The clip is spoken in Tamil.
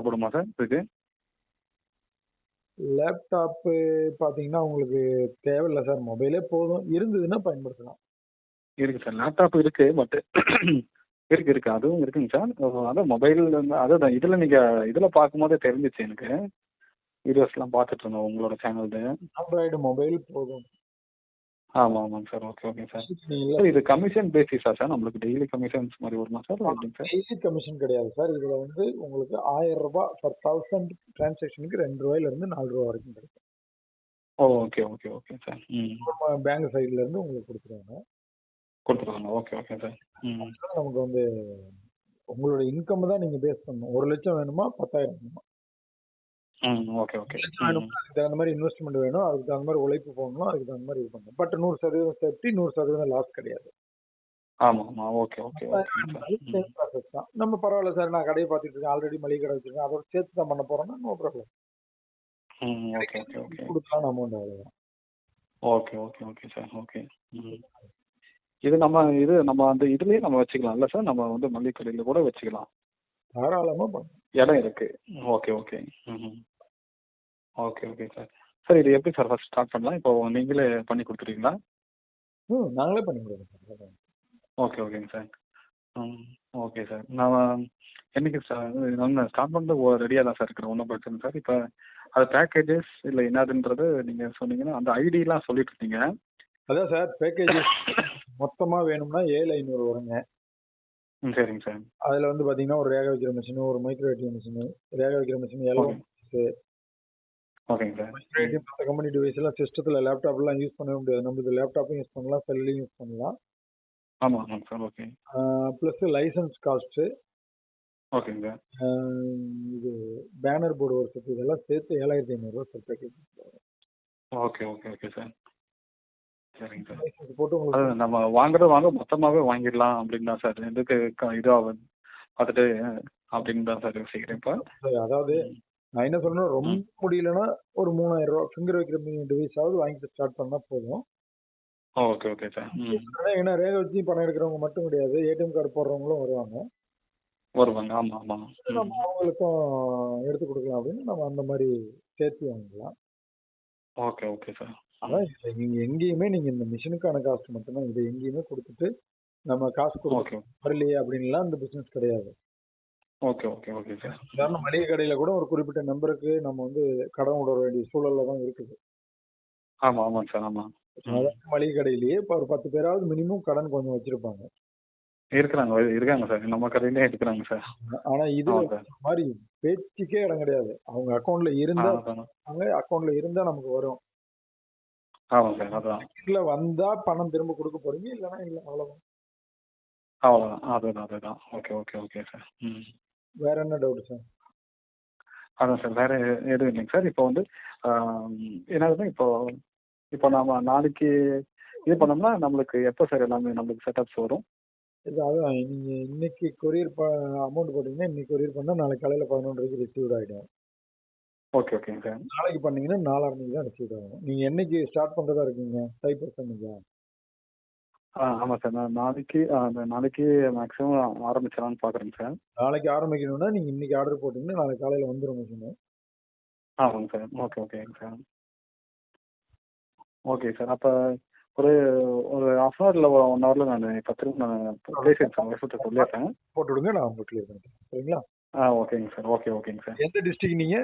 தேவைப்படுமா சார் இதுக்கு லேப்டாப்பு பார்த்தீங்கன்னா உங்களுக்கு தேவையில்ல சார். மொபைலே போதும். இருந்ததுன்னா பயன்படுத்தலாம். இருக்கு சார். லேப்டாப் இருக்கு பட் இருக்கு இருக்கு. அதுவும் இருக்குங்க சார். அதான் மொபைல் அதான் இதில் நீங்கள் இதில் பார்க்கும்போதே தெரிஞ்சிச்சு எனக்கு. வீடியோஸ்லாம் பார்த்துட்டு இருந்தோம் உங்களோட சேனல்து ஆண்ட்ராய்டு மொபைல் போதும். ஆமாம் ஆமாங்க sir. Okay okay sir. Sir இது கமிஷன் பேசிஸா சார்? நம்மளுக்கு டெய்லி கமிஷன்ஸ் மாதிரி வருமா சார்? எப்படிங்க சார்? டெய்லி கமிஷன் கிடையாது சார். இதுல வந்து உங்களுக்கு ஆயிரம் ரூபாய் பர் தௌசண்ட் டிரான்சாக்ஷனுக்கு ரெண்டு ரூபாயில இருந்து நாலு ரூபா வரைக்கும் கிடைக்கும். Okay okay okay sir. ம். பேங்க் சைடுல இருந்து உங்களுக்கு கொடுத்துருவாங்க. கொடுத்துருவாங்க. Okay okay sir. ம். நமக்கு வந்து உங்களோட இன்கம் தான் நீங்க பேஸ் பண்ணணும். ஒரு லட்சம் வேணுமா? பத்தாயிரம் வேணுமா? Okay okay. அதுக்கு தகுந்த மாதிரி இன்வெஸ்ட்மெண்ட் வேணும் அதுக்கு தகுந்த மாதிரி உழைப்பு போடணும் அதுக்கு தகுந்த மாதிரி இது பண்ணணும். பட் நூறு சதவீதம் சேஃப்டி நூறு சதவீதம் லாஸ் கிடையாது. ஆமாம் ஆமாம் ஓகே ஓகே ப்ராசஸ் தான். நம்ம பரவாயில்ல சார் நான் கடையை பார்த்துட்டு இருக்கேன் ஆல்ரெடி மளிகை கடை வச்சிருக்கேன் அதோட சேர்த்து தான் பண்ண போறோம்னா நோ ப்ராப்ளம் ம் ஓகே ஓகே ஓகே. கொடுக்கலாம் அமௌண்ட் அவ்வளோதான் okay okay okay sir okay. இது நம்ம இது நம்ம அந்த இதுலயே நம்ம வச்சுக்கலாம் இல்ல சார் நம்ம வந்து மளிகை கடையில் கூட வச்சுக்கலாம். தாராளமா இடம் இருக்கு. Okay okay. ம் ஓகே ஓகே சார் சார் இது எப்படி சார் ஃபர்ஸ்ட் ஸ்டார்ட் பண்ணலாம்? இப்போ நீங்களே பண்ணி கொடுத்துருவீங்களா ம் நாங்களே பண்ணி கொடுக்குறோம் சார் ஓகே ஓகேங்க சார் ம் ஓகே சார் நான் என்னைக்கு சார் நான் ஸ்டார்ட் பண்ணுறது ரெடியாக தான் சார் இருக்கிறேன். ஒன்றும் பிரச்சனை சார் இப்போ அது பேக்கேஜஸ் இல்லை என்னதுன்றது நீங்கள் சொன்னீங்கன்னா அந்த ஐடிலாம் சொல்லிட்டு இருந்தீங்க அதான் சார் பேக்கேஜ் மொத்தமா வேணும்னா ஏழு ஐநூறு வருங்க. ம் சரிங்க சார் அதுல வந்து பாத்தீங்கன்னா ஒரு ரேக வைக்கிற மிஷின் ஒரு மைக்ரோ ஏடிஎம் மிஷின் ரேக வைக்கிற மிஷின் எல்லாம் ஓகேங்க சார். மற்ற கம்பெனி டிவைஸ் எல்லாம் சிஸ்டத்துல லேப்டாப் எல்லாம் யூஸ் பண்ணவே முடியாது. நம்மளுக்கு லேப்டாப்பும் யூஸ் பண்ணலாம் செல்லையும் யூஸ் பண்ணலாம். ஆமாம் ஆமாங்க sir okay plus license cost ஓகேங்க இது பேனர் போர்டு ஒரு செட் இதெல்லாம் சேர்த்து ஏழாயிரத்தி ஐநூறுரூவா sir package okay okay okay sir. சரிங்க சார். லைசன்ஸ் போட்டு உங்களுக்கு நம்ம வாங்குறது வாங்க மொத்தமாகவே வாங்கிடலாம் அப்படின்னு தான் சார். எதுக்கு க- இதாகும் பார்த்துட்டு அப்படின்னு தான் சார் யோசிக்கிறேன் இப்போ. அதாவது நான் என்ன சொல்றேன்னா ரொம்ப முடியலன்னா ஒரு மூணாயிரம் ரூபா ஃபிங்கர் வைக்கிற டிவைஸ் ஆகுது வாங்கிட்டு ஸ்டார்ட் பண்ணா போதும். ஓகே ஓகே சார் ஏன்னா ரேக வச்சு பணம் எடுக்கிறவங்க மட்டும் கிடையாது. ஏடிஎம் கார்டு போடுறவங்களும் வருவாங்க. வருவாங்க. ஆமாம் ஆமாம் ம் நம்ம அவங்களுக்கும் எடுத்து கொடுக்கலாம் அப்படின்னு நம்ம அந்த மாதிரி சேர்த்து வாங்கிக்கலாம். ஓகே ஓகே சார் அதான் நீங்க எங்கேயுமே நீங்க இந்த மிஷினுக்கான காஸ்ட் மட்டும்தான். இதை எங்கேயுமே கொடுத்துட்டு நம்ம காசு கொடுக்க ஓகே. வரலையே அப்படின்லாம் இந்த பிசினஸ் கிடையாது. Okay okay okay sir. உதாரணம் மளிகை கடையில கூட ஒரு குறிப்பிட்ட நம்பருக்கு நம்ம வந்து கடன் விட வேண்டிய சூழல்ல தான் இருக்குது. ஆமாம் ஆமாங்க சார் ஆமாம் மளிகை கடையிலேயே இப்போ ஒரு பத்து பேராவது மினிமம் கடன் கொஞ்சம் வச்சிருப்பாங்க. இருக்கிறாங்க இருக்காங்க சார். நம்ம கடையிலே இருக்கிறாங்க சார். ஆனா இது மாதிரி பேச்சுக்கே இடம் கிடையாது. அவங்க அக்கௌண்ட்ல இருந்தா அவங்க அக்கௌண்ட்ல இருந்தா நமக்கு வரும். ஆமாம் சார் அதான். இல்ல வந்தா பணம் திரும்ப கொடுக்க போறீங்க இல்லைன்னா இல்ல அவ்வளவுதான். அவ்வளோதான் அதுதான் அதுதான். Okay okay okay sir. ம். வேற என்ன டவுட் சார் அதான் சார் வேற எதுவும் இல்லைங்க சார் இப்போ வந்து என்னதுன்னா இப்போ இப்போ நாம நாளைக்கு இது பண்ணோம்னா நம்மளுக்கு எப்போ சார் எல்லாமே நம்மளுக்கு செட்டப்ஸ் வரும்? இது அதான் நீங்க இன்னைக்கு கொரியர் அமௌண்ட் போட்டீங்கன்னா இன்னைக்கு கொரியர் பண்ணா நாளைக்கு காலையில பதினொன்றரைக்கு ரிசீவ் ஆயிடும். ஓகே ஓகேங்க சார் நாளைக்கு பண்ணீங்கன்னா நாலாயிரம் தான் ரிசீவ் ஆகும். நீங்க என்னைக்கு ஸ்டார்ட் பண்றதா இருக்கீங்க? ஃபைவ் பர்சன்ட் ஆ ஆமாம் சார். நான் நாளைக்கு ஆ, அந்த நாளைக்கு மேக்ஸிமம் ஆரம்பிச்சிடலாம்னு பார்க்குறேங்க சார். நாளைக்கு ஆரம்பிக்கணும்னா நீங்க இன்னைக்கு ஆர்டர் போட்டீங்கன்னா நாளைக்கு காலையில வந்துரும் மிஷின் ஆமாங்க சார். ஓகே ஓகேங்க சார். Okay sir. அப்போ ஒரு ஒரு ஹாஃப் அன் ஹவர் இல்லை ஒன் ஹவரில் நான் இப்போ திரும்ப நான் பேசிடுறேன் சார் விஷயத்தை சொல்லிடுறேன். போட்டு விடுங்க நான் உங்களுக்கு கிளியர் பண்ணிக்கிறேன். சரிங்களா? ஆ ஓகேங்க சார். ஓகே ஓகேங்க சார். எந்த டிஸ்ட்ரிக்ட் நீங்க?